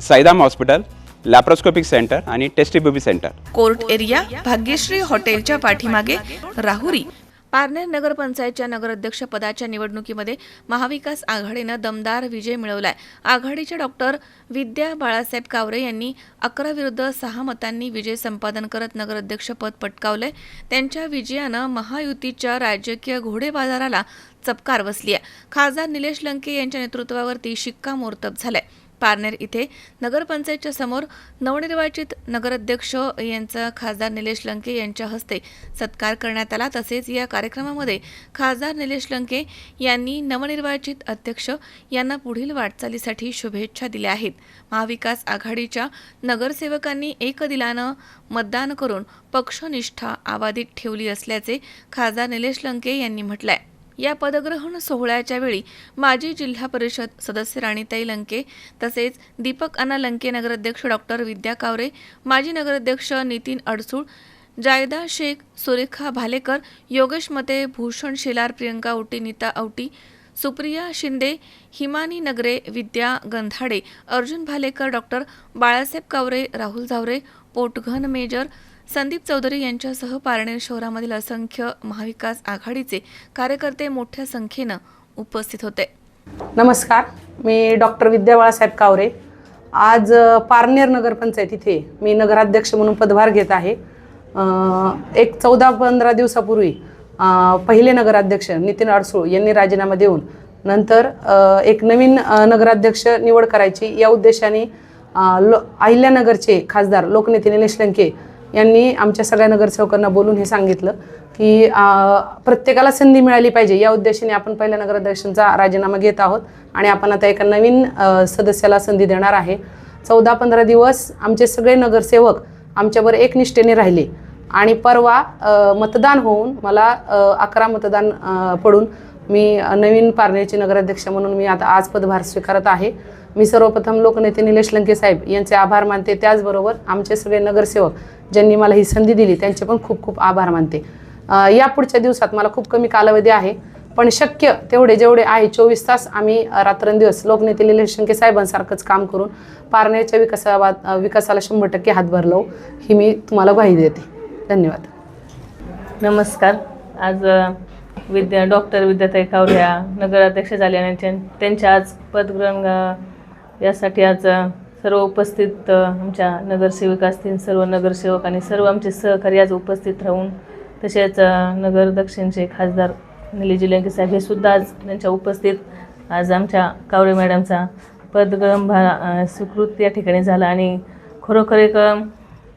Saidham hospital laparoscopic centre आणि tasty baby centre court area Bhagyashree हॉटेलच्या पाठीमागे राहुरी. पारनेर नगरपंचायतच्या नगराध्यक्ष पदाच्या निवडणुकीमध्ये महाविकास आघाडीनं दमदार विजय मिळवलाय. आघाडीच्या डॉक्टर विद्या बाळासाहेब कावरे यांनी अकरा विरुद्ध सहा मतांनी विजय संपादन करत नगराध्यक्षपद पटकावलंय. त्यांच्या विजयानं महायुतीच्या राजकीय घोडेबाजाराला चपकार बसली आहे खासदार निलेश लंके यांच्या नेतृत्वावरती शिक्कामोर्तब झालंय. पारनेर इथे नगरपंचायतच्या समोर नवनिर्वाचित नगराध्यक्ष यांचा खासदार निलेश लंके यांच्या हस्ते सत्कार करण्यात आला. तसेच या कार्यक्रमामध्ये खासदार निलेश लंके यांनी नवनिर्वाचित अध्यक्ष यांना पुढील वाटचालीसाठी शुभेच्छा दिल्या आहेत. महाविकास आघाडीच्या नगरसेवकांनी एकदिलानं मतदान करून पक्षनिष्ठा आवादित ठेवली असल्याचे खासदार निलेश लंके यांनी म्हटलंय. या पदग्रहण सोहळ्याच्या वेळी माजी जिल्हा परिषद सदस्य राणीताई लंके तसेच दीपक अना लंके नगराध्यक्ष डॉक्टर विद्या कावरे माजी नगराध्यक्ष नितीन अडसूळ जायदा शेख सुरेखा भालेकर योगेश मते भूषण शेलार प्रियंका औटी नीता औटी सुप्रिया शिंदे हिमानी नगरे विद्या गंधाडे अर्जुन भालेकर डॉक्टर बाळासाहेब कावरे राहुल झावरे पोटघन मेजर संदीप चौधरी यांच्यासह पारनेर शहरामधील असंख्य महाविकास आघाडीचे कार्यकर्ते मोठ्या संख्येनं उपस्थित होते. नमस्कार मी डॉक्टर विद्या बाळासाहेब कावरे. आज पारनेर नगरपंचायत इथे मी नगराध्यक्ष म्हणून पदभार घेत आहे. एक चौदा पंधरा दिवसापूर्वी पहिले नगराध्यक्ष नितीन अडसूळ यांनी राजीनामा देऊन नंतर एक नवीन नगराध्यक्ष निवड करायची या उद्देशाने लो अहिल्यानगरचे खासदार लोकनेते निलेश लंके यांनी आमच्या सगळ्या नगरसेवकांना बोलून हे सांगितलं की प्रत्येकाला संधी मिळाली पाहिजे. या उद्देशाने आपण पहिल्या नगराध्यक्षांचा राजीनामा घेत आहोत आणि आपण आता एका नवीन सदस्याला संधी देणार आहे. चौदा पंधरा दिवस आमचे सगळे नगरसेवक आमच्यावर एकनिष्ठेने राहिले. आणि परवा मतदान होऊन मला अकरा मतदान पडून मी नवीन पारनेरची नगराध्यक्ष म्हणून मी आता आज पदभार स्वीकारत आहे. मी सर्वप्रथम लोकनेते निलेश लंके साहेब यांचे आभार मानते. त्याचबरोबर आमचे सगळे नगरसेवक ज्यांनी मला ही संधी दिली त्यांचे पण खूप खूप आभार मानते. या पुढच्या दिवसात मला खूप कमी कालावधी आहे पण शक्य तेवढे जेवढे आहे चोवीस तास आम्ही रात्रंदिवस लोकनेते निलेश लंके साहेबांसारखंच काम करून पारनेरच्या विकासाबाद विकासाला शंभर टक्के हातभार लावू ही मी तुम्हाला ग्वाही देते. धन्यवाद. नमस्कार. आज विद्या डॉक्टर विद्याताई कावऱ्या नगराध्यक्ष झाल्या आणि त्यांच्या आज पदग्रहण यासाठी आज सर्व उपस्थित आमच्या नगरसेविका असतील सर्व नगरसेवक आणि सर्व आमचे सहकारी आज उपस्थित राहून तसेच नगर दक्षिणचे खासदार निलेजी लंके साहेब हे सुद्धा आज त्यांच्या उपस्थित आज आमच्या कावरे मॅडमचा पदग्रहण भा स्वीकृत या ठिकाणी झाला आणि खरोखर एक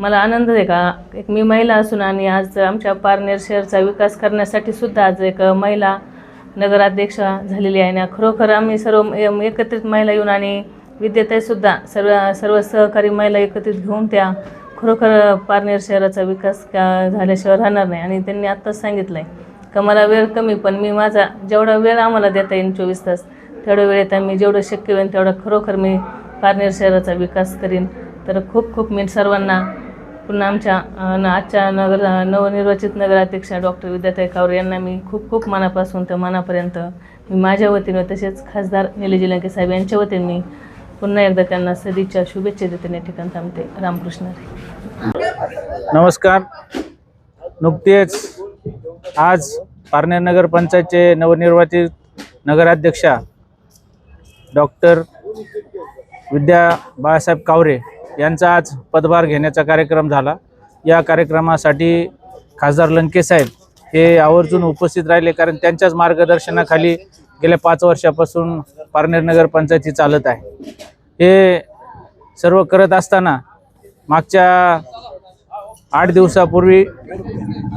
मला आनंद आहे का? एक मी महिला असून आणि आज आमच्या पारनेर शहरचा विकास करण्यासाठी सुद्धा आज एक महिला नगराध्यक्ष झालेली आहे. ना खरोखर आम्ही सर्व एकत्रित महिला येऊन आणि विद्यार्थ्यासुद्धा सर्व सर्व सहकारी महिला एकत्रित घेऊन त्या खरोखर पारनेर शहराचा विकास का झाल्याशिवाय राहणार नाही. आणि त्यांनी आत्ताच सांगितलं आहे का मला वेळ कमी पण मी माझा जेवढा वेळ आम्हाला देता येईल चोवीस तास तेवढ्या वेळेत मी जेवढं शक्य होईल तेवढं खरोखर मी पारनेर शहराचा विकास करीन. तर खूप खूप मी सर्वांना पुन्हा आमच्या न- आजच्या नगर नवनिर्वाचित नगराध्यक्षा डॉक्टर विद्याताई कावरे यांना मी खूप खूप मनापासून तर मनापर्यंत मी माझ्या वतीनं तसेच खासदार निलेजी लंके साहेब यांच्या वतीने मी पुन्हा एकदा त्यांना सदिच्छा शुभेच्छा देते. या थांबते. रामकृष्ण नमस्कार. नुकतेच आज पारनेर नगर पंचायतचे नवनिर्वाचित नगराध्यक्षा डॉक्टर विद्या बाळासाहेब कावरे यांचा आज पदभार घेण्याचा कार्यक्रम झाला. या कार्यक्रमासाठी खासदार लंकेसाहेब हे आवर्जून उपस्थित राहिले कारण त्यांच्याच मार्गदर्शनाखाली गेल्या पाच वर्षापासून पारनेर नगर पंचायती चालत आहे. हे सर्व करत असताना मागच्या आठ दिवसापूर्वी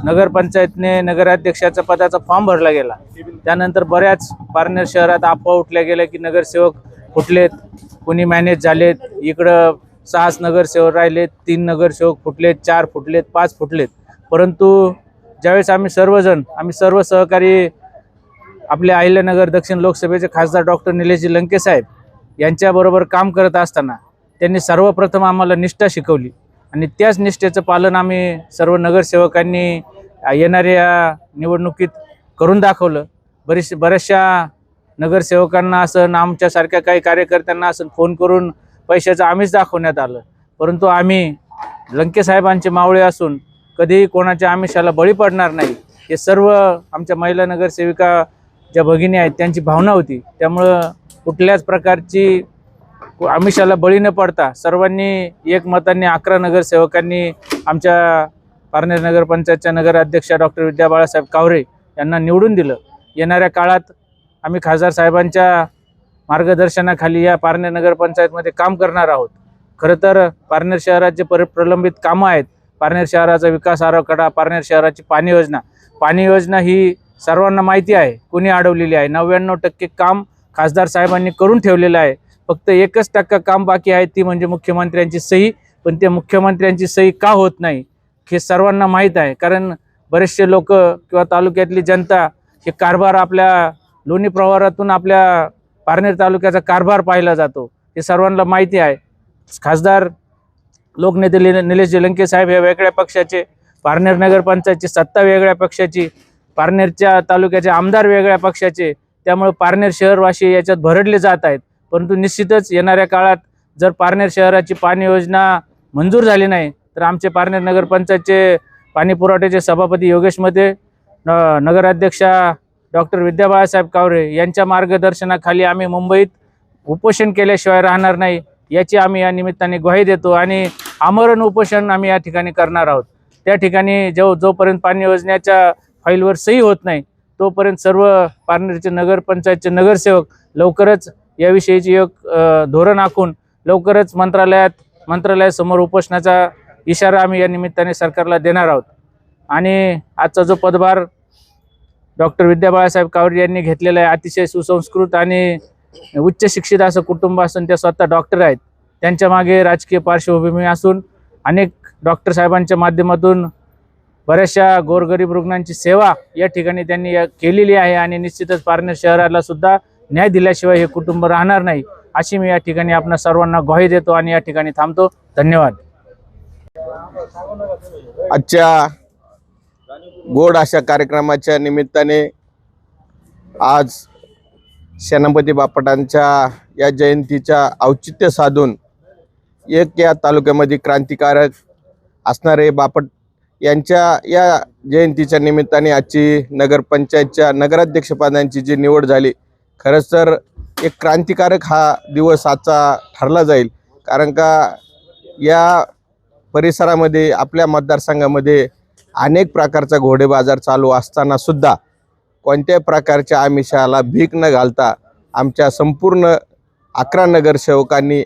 नगरपंचायतने नगराध्यक्षाच्या पदाचा फॉर्म भरला गेला. त्यानंतर बऱ्याच पारनेर शहरात आपवा उठल्या गेल्या की नगरसेवक फुटलेत कुणी मॅनेज झालेत इकडं सहाच नगरसेवक राहिलेत तीन नगरसेवक फुटलेत चार फुटलेत पाच फुटलेत. परंतु ज्यावेळेस आम्ही सर्वजण आम्ही सर्व सहकारी आपले अहिल्यानगर दक्षिण लोकसभेचे खासदार डॉक्टर निलेशजी लंके साहेब यांच्याबरोबर काम करत असताना त्यांनी सर्वप्रथम आम्हाला निष्ठा शिकवली. आणि त्याच निष्ठेचं पालन आम्ही सर्व नगरसेवकांनी येणाऱ्या निवडणुकीत करून दाखवलं. बरीच बऱ्याचशा नगरसेवकांना असं आमच्यासारख्या काही कार्यकर्त्यांना असं फोन करून पैशाचं आम्हीच दाखवण्यात आलं. परंतु आम्ही लंकेसाहेबांचे मावळे असून कधीही कोणाच्या आमिषाला बळी पडणार नाही. हे सर्व आमच्या महिला नगरसेविका ज्या भगिनी आहेत त्यांची भावना होती. त्यामुळं कुठल्याच प्रकारची आमिषाला बळी न पडता सर्वांनी एकमतांनी अकरा नगरसेवकांनी आमच्या पारनेर नगरपंचायतच्या नगराध्यक्षा डॉक्टर विद्या बाळासाहेब कावरे यांना निवडून दिलं. येणाऱ्या काळात आम्ही खासदार साहेबांच्या मार्गदर्शनाखाली या पारनेर नगरपंचायतमध्ये काम करणार आहोत. खरं तर पारनेर शहरात जे पर प्रलंबित कामं आहेत पारनेर शहराचा विकास आराखडा पारनेर शहराची पाणी योजना पाणी योजना ही सर्वांना माहिती आहे कुणी अडवलेली आहे. नव्याण्णव टक्के काम खासदार साहेबांनी करून ठेवलेलं आहे. फक्त एकच टक्का काम बाकी आहे ती म्हणजे मुख्यमंत्र्यांची सही पण त्या मुख्यमंत्र्यांची सही का होत नाही हे सर्वांना माहीत आहे. कारण बरेचसे लोक किंवा तालुक्यातली जनता हे कारभार आपल्या लोणी प्रवारातून आपल्या पारनेर तालुक्याचा कारभार पाहिला जातो. हे सर्वांना माहिती आहे. खासदार लोकनेते निले- निलेश जलंके साहेब हे वेगळ्या पक्षाचे पारनेर नगरपंचायतची सत्ता वेगळ्या पक्षाची पारनेरच्या तालुक्याचे आमदार वेगळ्या पक्षाचे त्यामुळे पारनेर शहरवासी याच्यात भरडले जात आहेत. परंतु निश्चितच येणाऱ्या काळात जर पारनेर शहराची पाणी योजना मंजूर झाली नाही तर आमचे पारनेर नगरपंचायतचे पाणी पुरवठ्याचे सभापती योगेश मते न नगराध्यक्षा डॉक्टर विद्या बाळासाहेब कावरे यांच्या मार्गदर्शनाखाली आम्ही मुंबईत उपोषण केल्याशिवाय राहणार नाही याची आम्ही या निमित्ताने ग्वाही देतो आणि आमरण उपोषण आम्ही या ठिकाणी करणार आहोत. त्या ठिकाणी जो जोपर्यंत पाणी योजनेच्या फाईलवर सही होत नाही तोपर्यंत सर्व पारनेरचे नगरपंचायतचे नगरसेवक लवकरच याविषयीची एक धोरण आखून लवकरच मंत्रालयात मंत्रालयासमोर उपोषणाचा इशारा आम्ही या निमित्ताने सरकारला देणार आहोत. आणि आजचा जो पदभार डॉक्टर विद्या बाळासाहेब कावरे यांनी घेतलेलं आहे. अतिशय सुसंस्कृत आणि उच्च शिक्षित असं कुटुंब असून ते स्वतः डॉक्टर आहेत. त्यांच्या मागे राजकीय पार्श्वभूमी असून अनेक डॉक्टर साहेबांच्या माध्यमातून बऱ्याचशा गोरगरीब रुग्णांची सेवा या ठिकाणी त्यांनी केलेली आहे आणि निश्चितच पारनेर शहराला सुद्धा न्याय दिल्याशिवाय हे कुटुंब राहणार नाही अशी मी या ठिकाणी आपणा सर्वांना ग्वाही देतो आणि या ठिकाणी थांबतो. धन्यवाद. आजच्या गोड अशा कार्यक्रमाच्या निमित्ताने आज सेनापती बापटांच्या या जयंतीच्या औचित्य साधून एक या तालुक्यामध्ये क्रांतिकारक असणारे बापट यांच्या या जयंतीच्या निमित्ताने आजची नगरपंचायतच्या नगराध्यक्षपदांची जी निवड झाली खरंच तर एक क्रांतिकारक हा दिवस आजचा ठरला जाईल. कारण का या परिसरामध्ये आपल्या मतदारसंघामध्ये अनेक प्रकारचा घोडे बाजार चालू असताना सुद्धा कोणत्याही प्रकारच्या आमिषाला भीक न घालता आमच्या संपूर्ण अकरा नगरसेवकांनी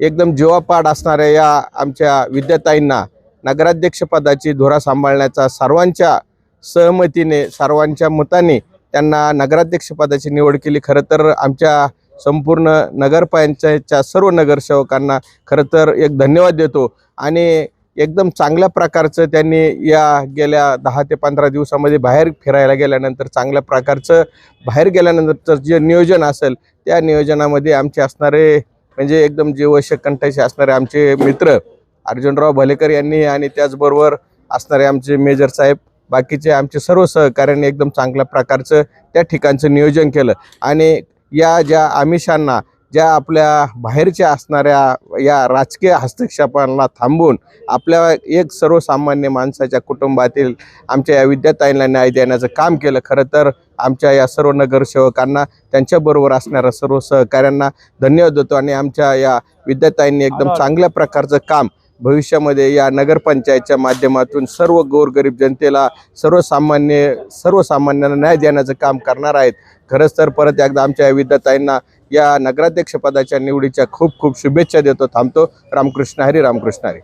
एकदम जीवापाड असणाऱ्या या आमच्या विद्याताईंना नगराध्यक्षपदाची धुरा सांभाळण्याचा सर्वांच्या सहमतीने सर्वांच्या मताने त्यांना नगराध्यक्षपदाची निवड केली. खरं तर आमच्या संपूर्ण नगरपंचायतच्या सर्व नगरसेवकांना खरं तर एक धन्यवाद देतो. आणि एकदम चांगल्या प्रकारचं त्यांनी या गेल्या दहा ते पंधरा दिवसामध्ये बाहेर फिरायला गेल्यानंतर चांगल्या प्रकारचं बाहेर गेल्यानंतरचं जे नियोजन असेल त्या नियोजनामध्ये आमचे असणारे म्हणजे एकदम जीवशक कंठाशी असणारे आमचे मित्र अर्जुनराव भलेकर यांनी आणि त्याचबरोबर असणारे आमचे मेजर साहेब बाकीचे आमचे सर्व सहकाऱ्यांनी एकदम चांगल्या प्रकारचं त्या ठिकाणचं नियोजन केलं. आणि या ज्या आमिषांना ज्या आपल्या बाहेरच्या असणाऱ्या या राजकीय हस्तक्षेपांना थांबून आपल्या एक सर्वसामान्य माणसाच्या कुटुंबातील आमच्या या विद्याताईंना न्याय देण्याचं काम केलं. खरं तर आमच्या या सर्व नगरसेवकांना त्यांच्याबरोबर असणाऱ्या सर्व सहकाऱ्यांना धन्यवाद देतो आणि आमच्या या विद्याताईंनी एकदम चांगल्या प्रकारचं काम भविष्यामध्ये या नगरपंचायतच्या माध्यमातून सर्व गोरगरीब जनतेला सर्वसामान्य सर्वसामान्यांना न्याय देण्याचं काम करणार आहेत. खरंच तर परत एकदा आमच्या या विद्याताईंना या नगराध्यक्षपदाच्या निवडीच्या खूप खूप शुभेच्छा देतो. थांबतो. रामकृष्ण हरी रामकृष्ण हरी.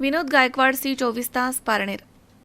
विनोद गायकवाड सी चोवीस तास पारनेर.